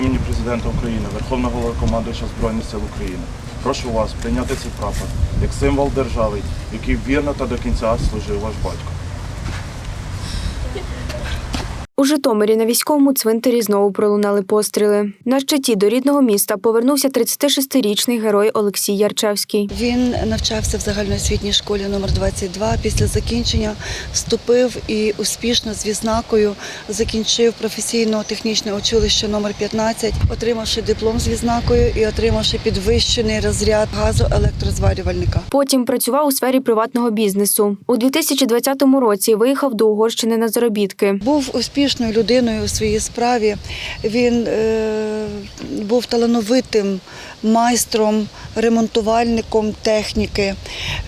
президента України, Верховного Головнокомандуюча Збройних сил України. Прошу вас прийняти цей прапор як символ держави, який вірно та до кінця служив ваш батько. У Житомирі на військовому цвинтарі знову пролунали постріли. На щиті до рідного міста повернувся 36-річний герой Олексій Ярчевський. Він навчався в загальноосвітній школі номер 22 Після закінчення вступив і успішно з відзнакою закінчив професійно-технічне училище номер 15, отримавши диплом з відзнакою і отримавши підвищений розряд газоелектрозварювальника. Потім працював у сфері приватного бізнесу. У 2020 році виїхав до Угорщини на заробітки. Був успішною людиною у своїй справі. Він е, був талановитим майстром, ремонтувальником техніки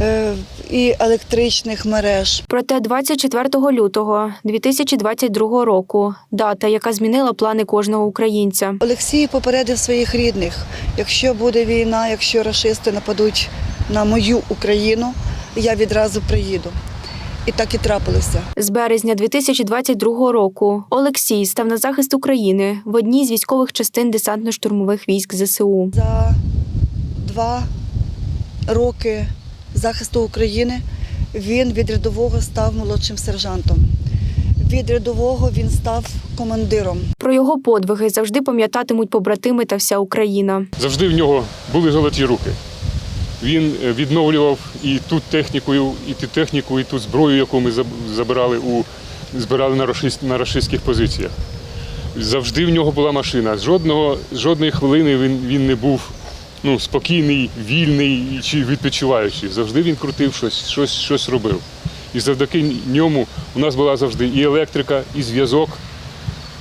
е, і електричних мереж. Проте 24 лютого 2022 року дата, яка змінила плани кожного українця. Олексій попередив своїх рідних: якщо буде війна, якщо рашисти нападуть на мою Україну, я відразу приїду. І так і трапилося. З березня 2022 року Олексій став на захист України в одній з військових частин десантно-штурмових військ ЗСУ. За два роки захисту України він від рядового став молодшим сержантом. Від рядового він став командиром. Про його подвиги завжди пам'ятатимуть побратими та вся Україна. Завжди в нього були золоті руки. Він е, відновлював і тут техніку, і ту техніку, і ту зброю, яку ми забирали у збирали на на рашистських позиціях. Завжди в нього була машина. Жодного, жодної хвилини він, він не був ну, спокійний, вільний чи відпочиваючий. Завжди він крутив щось, щось, щось робив. І завдяки ньому у нас була завжди і електрика, і зв'язок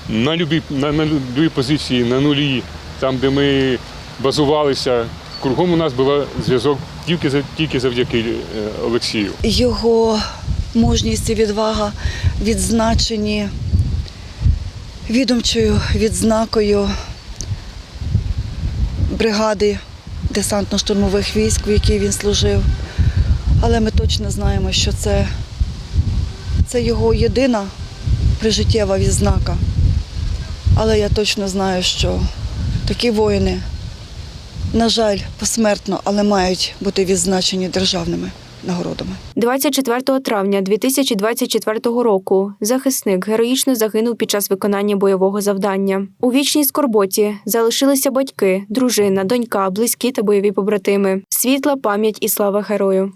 на любі, на, на любі позиції, на нулі, там, де ми базувалися. Кругом у нас був зв'язок тільки, тільки завдяки е, Олексію. Його мужність і відвага відзначені відомчою відзнакою бригади десантно-штурмових військ, в якій він служив. Але ми точно знаємо, що це, це його єдина прижиттєва відзнака. Але я точно знаю, що такі воїни, на жаль, посмертно, але мають бути відзначені державними нагородами. 24 травня 2024 року захисник героїчно загинув під час виконання бойового завдання. У вічній скорботі залишилися батьки, дружина, донька, близькі та бойові побратими. Світла пам'ять і слава герою.